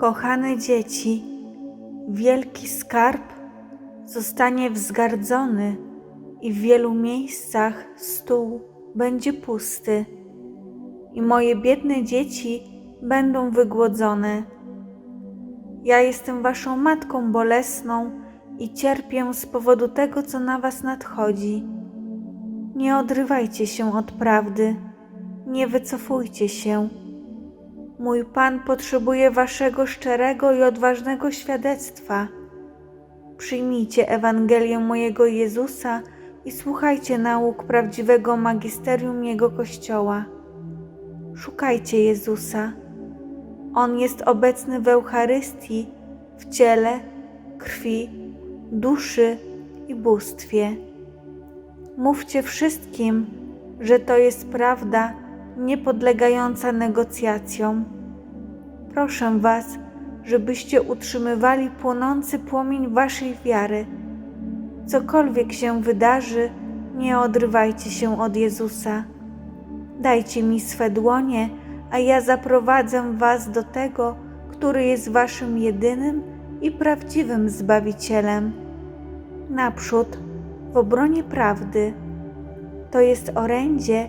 Kochane dzieci, wielki skarb zostanie wzgardzony i w wielu miejscach stół będzie pusty. I moje biedne dzieci będą wygłodzone. Ja jestem waszą matką bolesną i cierpię z powodu tego, co na was nadchodzi. Nie odrywajcie się od prawdy, nie wycofujcie się. Mój Pan potrzebuje waszego szczerego i odważnego świadectwa. Przyjmijcie Ewangelię mojego Jezusa i słuchajcie nauk prawdziwego magisterium Jego Kościoła. Szukajcie Jezusa. On jest obecny w Eucharystii, w ciele, krwi, duszy i bóstwie. Mówcie wszystkim, że to jest prawda niepodlegająca negocjacjom. Proszę Was, żebyście utrzymywali płonący płomień Waszej wiary. Cokolwiek się wydarzy, nie odrywajcie się od Jezusa. Dajcie mi swe dłonie, a ja zaprowadzę Was do tego, który jest Waszym jedynym i prawdziwym Zbawicielem. Naprzód, w obronie prawdy. To jest orędzie,